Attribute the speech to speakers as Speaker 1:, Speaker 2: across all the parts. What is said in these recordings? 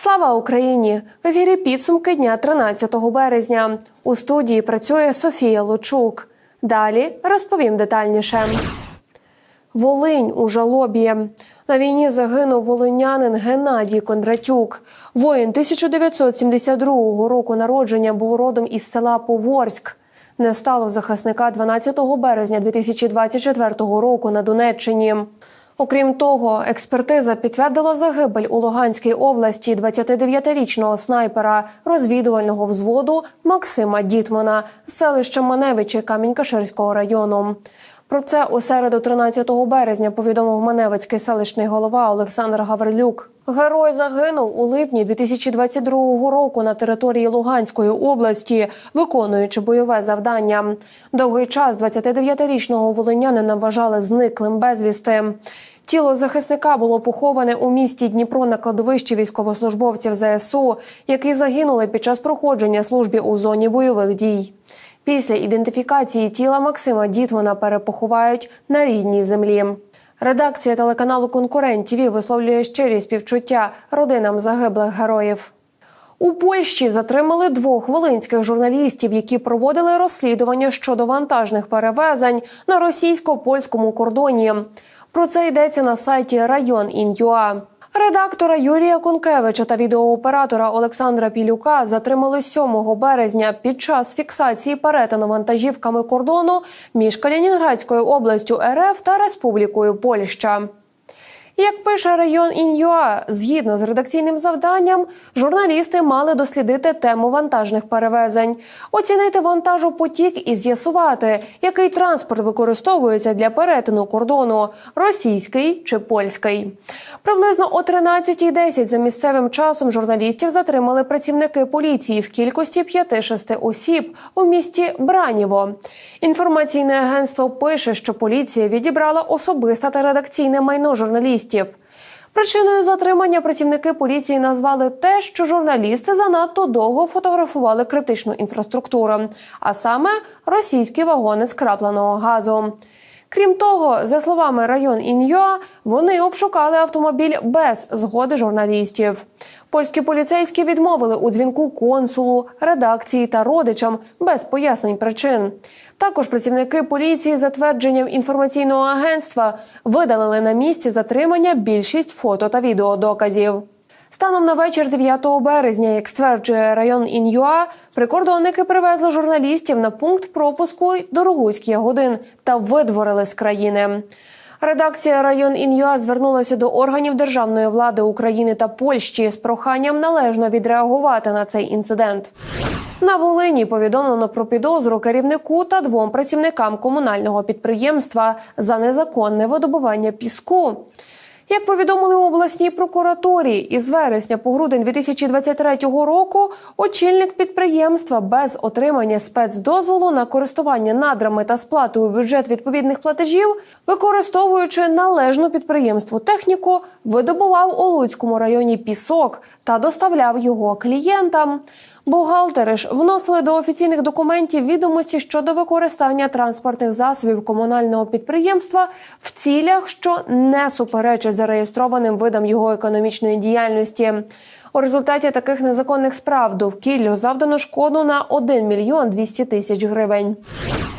Speaker 1: Слава Україні! В ефірі підсумки дня 13 березня. У студії працює Софія Лучук. Далі розповім детальніше. Волинь у жалобі. На війні загинув волинянин Геннадій Кондратюк. Воїн 1972 року народження був родом із села Поворськ. Не стало захисника 12 березня 2024 року на Донеччині. Окрім того, експертиза підтвердила загибель у Луганській області 29-річного снайпера розвідувального взводу Максима Дітмана з селища Маневичі Камінь-Каширського району. Про це у середу 13 березня повідомив Маневицький селищний голова Олександр Гаврилюк. Герой загинув у липні 2022 року на території Луганської області, виконуючи бойове завдання. Довгий час 29-річного волинянина вважали зниклим безвісти. Тіло захисника було поховане у місті Дніпро на кладовищі військовослужбовців ЗСУ, які загинули під час проходження служби у зоні бойових дій. Після ідентифікації тіла Максима Дітмана перепоховають на рідній землі. Редакція телеканалу Конкурент ТВ висловлює щирі співчуття родинам загиблих героїв. У Польщі затримали двох волинських журналістів, які проводили розслідування щодо вантажних перевезень на російсько-польському кордоні. Про це йдеться на сайті Район Ін'юа. Редактора Юрія Конкевича та відеооператора Олександра Пілюка затримали 7 березня під час фіксації перетину вантажівками кордону між Калінінградською областю РФ та Республікою Польща. Як пише район Ін'юа, згідно з редакційним завданням, журналісти мали дослідити тему вантажних перевезень, оцінити вантажопотік і з'ясувати, який транспорт використовується для перетину кордону російський чи польський. Приблизно о 13.10 за місцевим часом журналістів затримали працівники поліції в кількості 5-6 осіб у місті Браніво. Інформаційне агентство пише, що поліція відібрала особисте та редакційне майно журналістів. Причиною затримання працівники поліції назвали те, що журналісти занадто довго фотографували критичну інфраструктуру, а саме російські вагони скрапленого газу. Крім того, за словами район Іньоа, вони обшукали автомобіль без згоди журналістів. Польські поліцейські відмовили у дзвінку консулу, редакції та родичам без пояснень причин. Також працівники поліції, за твердженням інформаційного агентства, видалили на місці затримання більшість фото та відеодоказів. Станом на вечір 9 березня, як стверджує район Ін'юа, прикордонники привезли журналістів на пункт пропуску Дорогуський годин та видворили з країни. Редакція район Ін'юа звернулася до органів державної влади України та Польщі з проханням належно відреагувати на цей інцидент. На Волині повідомлено про підозру керівнику та двом працівникам комунального підприємства за незаконне видобування піску. Як повідомили у обласній прокуратурі, із вересня по грудень 2023 року очільник підприємства без отримання спецдозволу на користування надрами та сплату у бюджет відповідних платежів, використовуючи належну підприємству техніку, видобував у Луцькому районі пісок та доставляв його клієнтам. Бухгалтери ж вносили до офіційних документів відомості щодо використання транспортних засобів комунального підприємства в цілях, що не суперечать зареєстрованим видам його економічної діяльності. У результаті таких незаконних справ довкіллю завдано шкоду на 1 мільйон 200 тисяч гривень.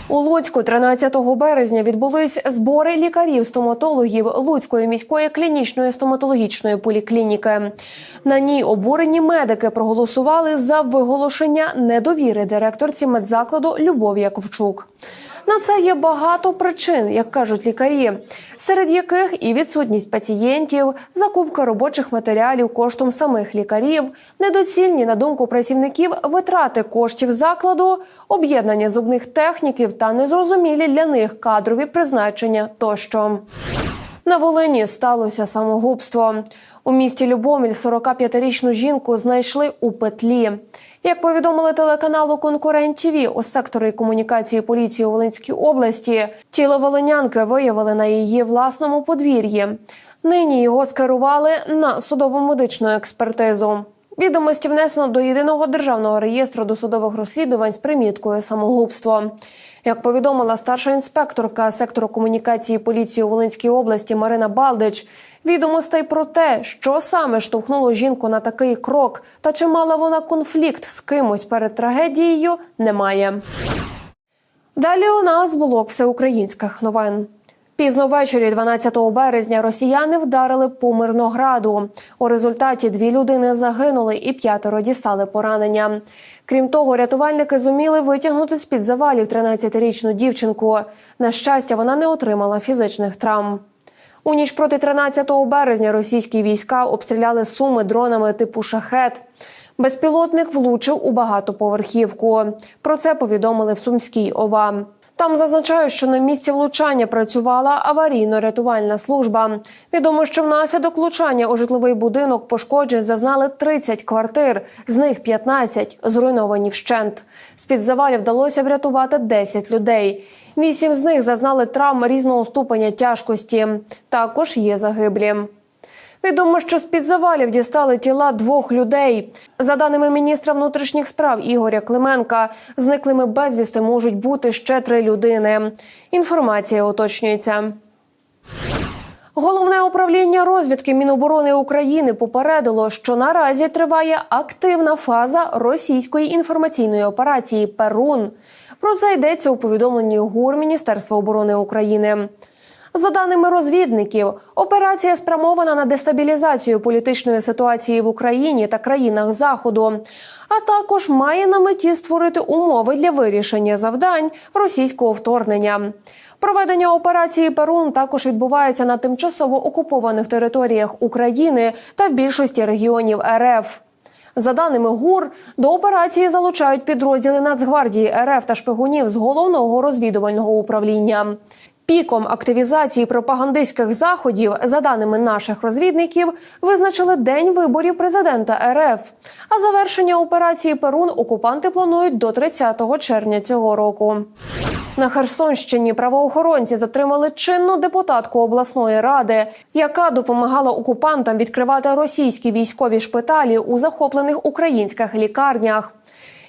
Speaker 1: У Луцьку 13 березня відбулись збори лікарів-стоматологів Луцької міської клінічної стоматологічної поліклініки. На ній обурені медики проголосували за виголошення недовіри директорці медзакладу Любові Яковчук. На це є багато причин, як кажуть лікарі, серед яких і відсутність пацієнтів, закупка робочих матеріалів коштом самих лікарів, недоцільні на думку працівників витрати коштів закладу, об'єднання зубних техніків та незрозумілі для них кадрові призначення тощо. На Волині сталося самогубство. У місті Любоміль 45-річну жінку знайшли у петлі. Як повідомили телеканалу Конкурент ТВ у секторі комунікації поліції у Волинській області, тіло волинянки виявили на її власному подвір'ї. Нині його скерували на судово-медичну експертизу. Відомості внесено до єдиного державного реєстру досудових розслідувань з приміткою самогубство. Як повідомила старша інспекторка сектору комунікації поліції у Волинській області Марина Балдич, відомостей про те, що саме штовхнуло жінку на такий крок, та чи мала вона конфлікт з кимось перед трагедією, немає. Далі у нас блок всеукраїнських новин. Пізно ввечері 12 березня росіяни вдарили по Мирнограду. У результаті дві людини загинули і п'ятеро дістали поранення. Крім того, рятувальники зуміли витягнути з під завалів 13-річну дівчинку. На щастя, вона не отримала фізичних травм. У ніч проти 13 березня російські війська обстріляли суми дронами типу шахет. Безпілотник влучив у багатоповерхівку. Про це повідомили в Сумській ОВА. Там зазначають, що на місці влучання працювала аварійно-рятувальна служба. Відомо, що внаслідок влучання у житловий будинок пошкоджень зазнали 30 квартир, з них 15 зруйновані вщент. З під завалів вдалося врятувати 10 людей. Вісім з них зазнали травм різного ступеня тяжкості. Також є загиблі. Відомо, що з під завалів дістали тіла двох людей. За даними міністра внутрішніх справ Ігоря Клименка, зниклими безвісти можуть бути ще три людини. Інформація уточнюється. Головне управління розвідки Міноборони України попередило, що наразі триває активна фаза російської інформаційної операції Перун. Про це йдеться у повідомленні ГУР Міністерства оборони України. За даними розвідників, операція спрямована на дестабілізацію політичної ситуації в Україні та країнах Заходу, а також має на меті створити умови для вирішення завдань російського вторгнення. Проведення операції Перун також відбувається на тимчасово окупованих територіях України та в більшості регіонів РФ. За даними ГУР, до операції залучають підрозділи Нацгвардії РФ та шпигунів з головного розвідувального управління. Піком активізації пропагандистських заходів, за даними наших розвідників, визначили день виборів президента РФ. А завершення операції Перун окупанти планують до 30 червня цього року. На Херсонщині правоохоронці затримали чинну депутатку обласної ради, яка допомагала окупантам відкривати російські військові шпиталі у захоплених українських лікарнях.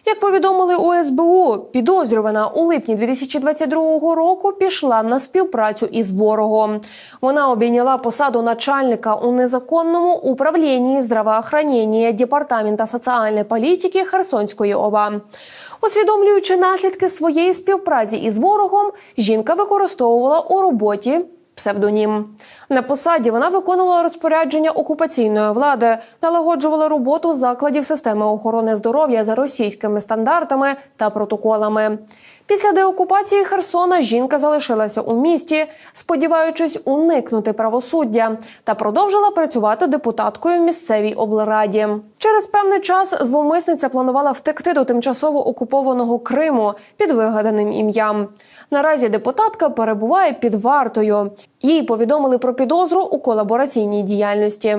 Speaker 1: Як повідомили у СБУ, підозрювана у липні 2022 року пішла на співпрацю із ворогом. Вона обійняла посаду начальника у незаконному управлінні здравоохранення Департамента соціальної політики Херсонської ОВА. Усвідомлюючи наслідки своєї співпраці із ворогом, жінка використовувала у роботі псевдонім. На посаді вона виконувала розпорядження окупаційної влади, налагоджувала роботу закладів системи охорони здоров'я за російськими стандартами та протоколами. Після деокупації Херсона жінка залишилася у місті, сподіваючись уникнути правосуддя, та продовжила працювати депутаткою в місцевій облраді. Через певний час зловмисниця планувала втекти до тимчасово окупованого Криму під вигаданим ім'ям. Наразі депутатка перебуває під вартою. Їй повідомили про підозру у колабораційній діяльності.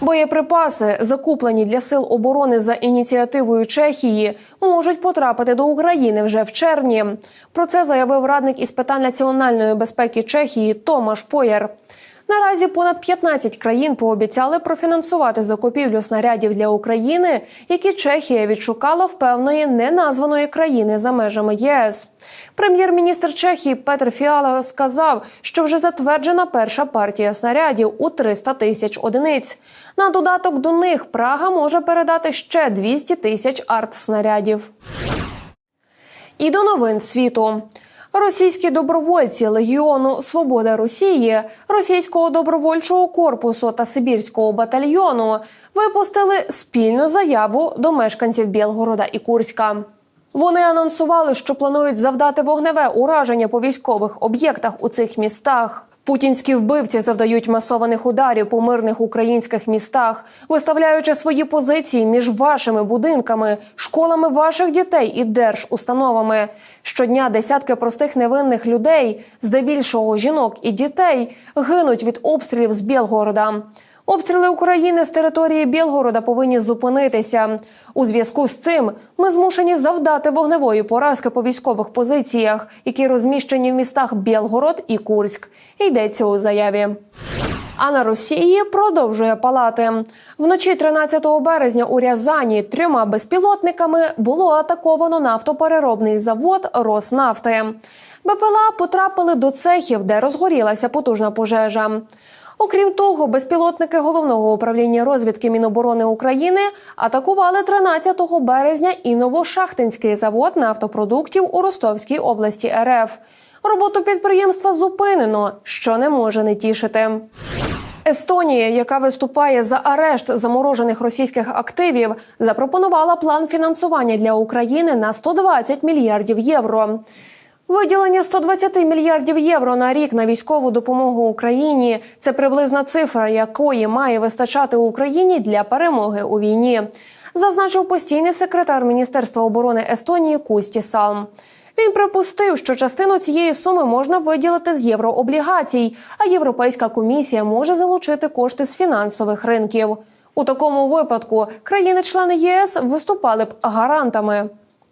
Speaker 1: Боєприпаси, закуплені для сил оборони за ініціативою Чехії, можуть потрапити до України вже в червні. Про це заявив радник із питань національної безпеки Чехії Томаш Поєр. Наразі понад 15 країн пообіцяли профінансувати закупівлю снарядів для України, які Чехія відшукала в певної неназваної країни за межами ЄС. Прем'єр-міністр Чехії Петр Фіала сказав, що вже затверджена перша партія снарядів у 300 тисяч одиниць. На додаток до них Прага може передати ще 200 тисяч арт-снарядів. І до новин світу. Російські добровольці Легіону Свобода Росії, російського добровольчого корпусу та Сибірського батальйону випустили спільну заяву до мешканців Білгорода і Курська. Вони анонсували, що планують завдати вогневе ураження по військових об'єктах у цих містах. Путінські вбивці завдають масованих ударів по мирних українських містах, виставляючи свої позиції між вашими будинками, школами ваших дітей і держустановами. Щодня десятки простих невинних людей, здебільшого жінок і дітей, гинуть від обстрілів з Білгорода. Обстріли України з території Білгорода повинні зупинитися. У зв'язку з цим ми змушені завдати вогневої поразки по військових позиціях, які розміщені в містах Білгород і Курськ. Йдеться у заяві. А на Росії продовжує палати. Вночі 13 березня у Рязані трьома безпілотниками було атаковано нафтопереробний завод Роснафти. БПЛА потрапили до цехів, де розгорілася потужна пожежа. Окрім того, безпілотники головного управління розвідки Міноборони України атакували 13 березня і Новошахтинський завод нафтопродуктів у Ростовській області РФ. Роботу підприємства зупинено, що не може не тішити. Естонія, яка виступає за арешт заморожених російських активів, запропонувала план фінансування для України на 120 мільярдів євро. Виділення 120 мільярдів євро на рік на військову допомогу Україні це приблизна цифра, якої має вистачати Україні для перемоги у війні, зазначив постійний секретар Міністерства оборони Естонії Кусті Салм. Він припустив, що частину цієї суми можна виділити з єврооблігацій, а Європейська комісія може залучити кошти з фінансових ринків. У такому випадку країни-члени ЄС виступали б гарантами.